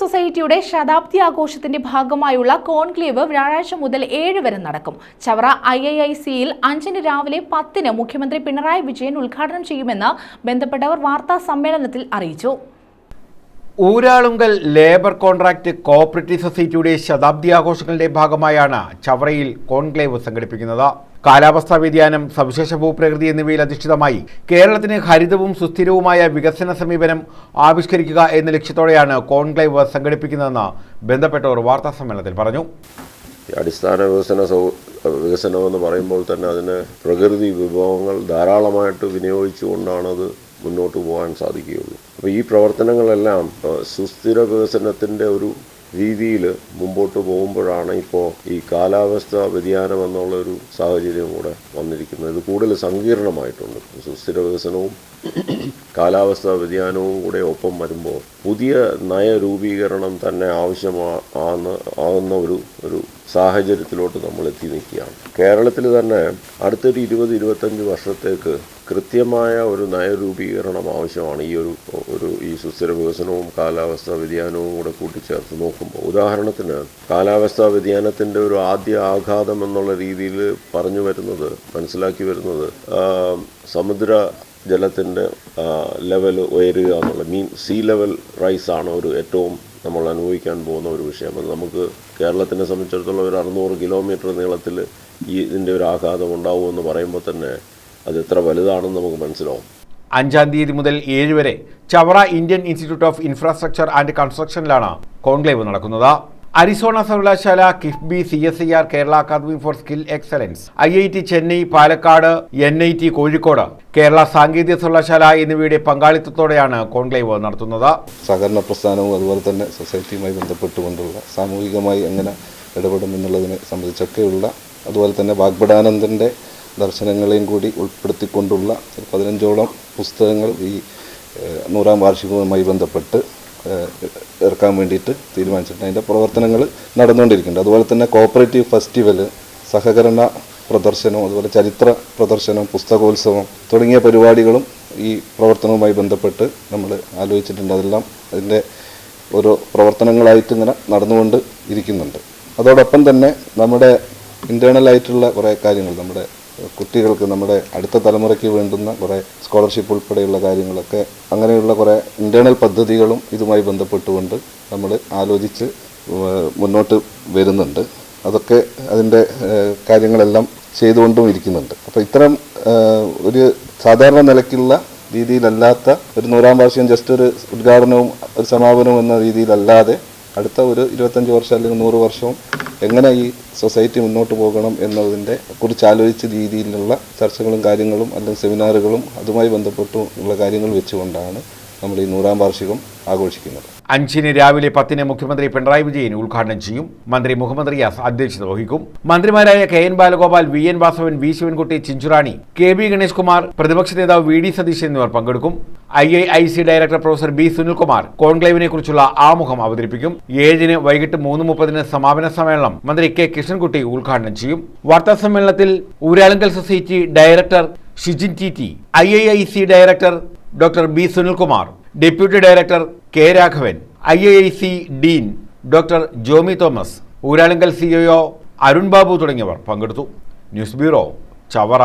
സൊസൈറ്റിയുടെ ശതാബ്ദി ആഘോഷത്തിന്റെ ഭാഗമായുള്ള കോൺക്ലേവ് വ്യാഴാഴ്ച മുതൽ ഏഴ് വരെ നടക്കും. ചവറ ഐ ഐ ഐ സിയിൽ അഞ്ചിന് രാവിലെ പത്തിന് മുഖ്യമന്ത്രി പിണറായി വിജയൻ ഉദ്ഘാടനം ചെയ്യുമെന്ന് ബന്ധപ്പെട്ടവർ വാർത്താ സമ്മേളനത്തിൽ അറിയിച്ചു. ഊരാളുങ്കൽ ലേബർ കോൺട്രാക്ട് കോഓപ്പറേറ്റീവ് സൊസൈറ്റിയുടെ ശതാബ്ദി ആഘോഷങ്ങളുടെ ഭാഗമായാണ് ചവറയിൽ കോൺക്ലേവ് സംഘടിപ്പിക്കുന്നത്. കാലാവസ്ഥാ വ്യതിയാനം സവിശേഷ ഭൂപ്രകൃതി എന്നിവയിൽ അധിഷ്ഠിതമായി കേരളത്തിന് ഹരിതവും സുസ്ഥിരവുമായ വികസന സമീപനം ആവിഷ്കരിക്കുക എന്ന ലക്ഷ്യത്തോടെയാണ് കോൺക്ലേവ് സംഘടിപ്പിക്കുന്നതെന്ന് ബന്ധപ്പെട്ടവർ വാർത്താ സമ്മേളനത്തിൽ പറഞ്ഞു അടിസ്ഥാന വികസന സൗ വികസനം എന്ന് പറയുമ്പോൾ തന്നെ അതിന് പ്രകൃതി വിഭവങ്ങൾ ധാരാളമായിട്ട് വിനിയോഗിച്ചുകൊണ്ടാണത് മുന്നോട്ട് പോകാൻ സാധിക്കുകയുള്ളൂ. അപ്പോൾ ഈ പ്രവർത്തനങ്ങളെല്ലാം സുസ്ഥിര വികസനത്തിന്റെ ഒരു രീതിയിൽ മുമ്പോട്ട് പോകുമ്പോഴാണ് ഇപ്പോൾ ഈ കാലാവസ്ഥ വ്യതിയാനം എന്നുള്ള ഒരു സാഹചര്യം കൂടെ വന്നിരിക്കുന്നത്. ഇത് കൂടുതൽ സങ്കീർണമായിട്ടുണ്ട്. സുസ്ഥിര വികസനവും കാലാവസ്ഥാ വ്യതിയാനവും കൂടെ ഒപ്പം വരുമ്പോൾ പുതിയ നയരൂപീകരണം തന്നെ ആവശ്യമാ ആകുന്ന ആകുന്ന ഒരു ഒരു സാഹചര്യത്തിലോട്ട് നമ്മൾ എത്തി നിൽക്കുകയാണ്. കേരളത്തിൽ തന്നെ അടുത്തൊരു ഇരുപത് ഇരുപത്തഞ്ച് വർഷത്തേക്ക് കൃത്യമായ ഒരു നയരൂപീകരണം ആവശ്യമാണ്. ഈ ഒരു ഒരു ഈ സുസ്ഥിര വികസനവും കാലാവസ്ഥാ വ്യതിയാനവും കൂടെ കൂട്ടിച്ചേർത്ത് നോക്കുമ്പോൾ ഉദാഹരണത്തിന് കാലാവസ്ഥാ വ്യതിയാനത്തിന്റെ ഒരു ആദ്യ ആഘാതം എന്നുള്ള രീതിയിൽ പറഞ്ഞു വരുന്നത് മനസ്സിലാക്കി വരുന്നത് സമുദ്ര ജലത്തിന്റെ ലെവൽ ഉയരുക എന്നുള്ള മീൻ സീ ലെവൽ റൈസാണ് ഒരു ഏറ്റവും നമ്മൾ അനുഭവിക്കാൻ പോകുന്ന ഒരു വിഷയം. അത് നമുക്ക് കേരളത്തിനെ സംബന്ധിച്ചിടത്തോളം ഒരു അറുന്നൂറ് കിലോമീറ്റർ നീളത്തിൽ ഈ ഇതിന്റെ ഒരു ആഘാതം ഉണ്ടാവുമെന്ന് പറയുമ്പോൾ തന്നെ അത് എത്ര വലുതാണെന്ന് നമുക്ക് മനസ്സിലാവും. അഞ്ചാം തീയതി മുതൽ ഏഴ് വരെ Chavara Indian institute of infrastructure and കൺസ്ട്രക്ഷനിലാണ് conclave നടക്കുന്നത്. അരിസോണ സർവകലാശാല KIIFB C S I R Kerala academy for skill excellence I I T Chennai Palakkad N I T Kozhikode Kerala സാങ്കേതിക സർവകലാശാല എന്നിവയുടെ പങ്കാളിത്തത്തോടെയാണ് കോൺക്ലേവ് നടത്തുന്നത്. സഹകരണ പ്രസ്ഥാനവും അതുപോലെ തന്നെ സൊസൈറ്റിയുമായി ബന്ധപ്പെട്ടുകൊണ്ടുള്ള സാമൂഹികമായി എങ്ങനെ ഇടപെടും എന്നുള്ളതിനെ സംബന്ധിച്ചൊക്കെയുള്ള അതുപോലെ തന്നെ വാഗ്ബടാനന്ദന്റെ ദർശനങ്ങളെയും കൂടി ഉൾപ്പെടുത്തിക്കൊണ്ടുള്ള പതിനഞ്ചോളം പുസ്തകങ്ങൾ ഈ നൂറാം വാർഷികവുമായി ബന്ധപ്പെട്ട് ഇറക്കാൻ വേണ്ടിയിട്ട് തീരുമാനിച്ചിട്ടുണ്ട്. അതിന്റെ പ്രവർത്തനങ്ങൾ നടന്നുകൊണ്ടിരിക്കുന്നുണ്ട്. അതുപോലെ തന്നെ കോപ്പറേറ്റീവ് ഫെസ്റ്റിവൽ സഹകരണ പ്രദർശനവും അതുപോലെ ചരിത്ര പ്രദർശനം പുസ്തകോത്സവം തുടങ്ങിയ പരിപാടികളും ഈ പ്രവർത്തനവുമായി ബന്ധപ്പെട്ട് നമ്മൾ ആലോചിച്ചിട്ടുണ്ട്. അതെല്ലാം അതിന്റെ ഓരോ പ്രവർത്തനങ്ങളായിട്ട് ഇങ്ങനെ നടന്നുകൊണ്ട് ഇരിക്കുന്നുണ്ട്. അതോടൊപ്പം തന്നെ നമ്മുടെ ഇന്റേണലായിട്ടുള്ള കുറേ കാര്യങ്ങൾ നമ്മുടെ കുട്ടികൾക്ക് നമ്മുടെ അടുത്ത തലമുറയ്ക്ക് വേണ്ടുന്ന കുറേ സ്കോളർഷിപ്പ് ഉൾപ്പെടെയുള്ള കാര്യങ്ങളൊക്കെ അങ്ങനെയുള്ള കുറേ ഇന്റേർണൽ പദ്ധതികളും ഇതുമായി ബന്ധപ്പെട്ടുകൊണ്ട് നമ്മൾ ആലോചിച്ച് മുന്നോട്ട് വരുന്നുണ്ട്. അതൊക്കെ അതിന്റെ കാര്യങ്ങളെല്ലാം ചെയ്തുകൊണ്ടും ഇരിക്കുന്നുണ്ട്. അപ്പോൾ ഇത്തരം ഒരു സാധാരണ നിലയ്ക്കുള്ള രീതിയിലല്ലാത്ത ഒരു നൂറാം വാർഷികം ജസ്റ്റ് ഒരു ഉദ്ഘാടനവും ഒരു സമാപനവും എന്ന രീതിയിലല്ലാതെ അടുത്ത ഒരു ഇരുപത്തഞ്ച് വർഷം അല്ലെങ്കിൽ നൂറ് വർഷവും എങ്ങനെ ഈ സൊസൈറ്റി മുന്നോട്ട് പോകണം എന്നതിന്റെ കുറിച്ച് ആലോചിച്ച രീതിയിലുള്ള ചർച്ചകളും കാര്യങ്ങളും അല്ലെങ്കിൽ സെമിനാറുകളും അതുമായി ബന്ധപ്പെട്ടുള്ള കാര്യങ്ങൾ വെച്ചുകൊണ്ടാണ് നമ്മൾ ഈ നൂറാം വാർഷികം ആഘോഷിക്കുന്നത്. അഞ്ചിന് രാവിലെ പത്തിന് മുഖ്യമന്ത്രി പിണറായി വിജയൻ ഉദ്ഘാടനം ചെയ്യും. മന്ത്രി മുഹമ്മദ് റിയാസ് അധ്യക്ഷത വഹിക്കും. മന്ത്രിമാരായ K N Balagopal V N Vasavan V Sivankutty Chinchurani K B Ganesh Kumar പ്രതിപക്ഷ നേതാവ് വി ഡി സതീശ് എന്നിവർ പങ്കെടുക്കും. I I I C director professor B Sunilkumar കോൺക്ലേവിനെ കുറിച്ചുള്ള ആമുഖം അവതരിപ്പിക്കും. ഏഴിന് വൈകിട്ട് മൂന്ന് മുപ്പതിന് സമാപന സമ്മേളനം മന്ത്രി കെ കൃഷ്ണൻകുട്ടി ഉദ്ഘാടനം ചെയ്യും. വാർത്താ സമ്മേളനത്തിൽ Uralungal society director Shijin T T I I I C director doctor B Sunilkumar deputy director K Raghavan I I I C dean doctor Jomy Thomas Uralungal CEO Arun Babu തുടങ്ങിയവർ പങ്കെടുത്തു. News bureau Chavara.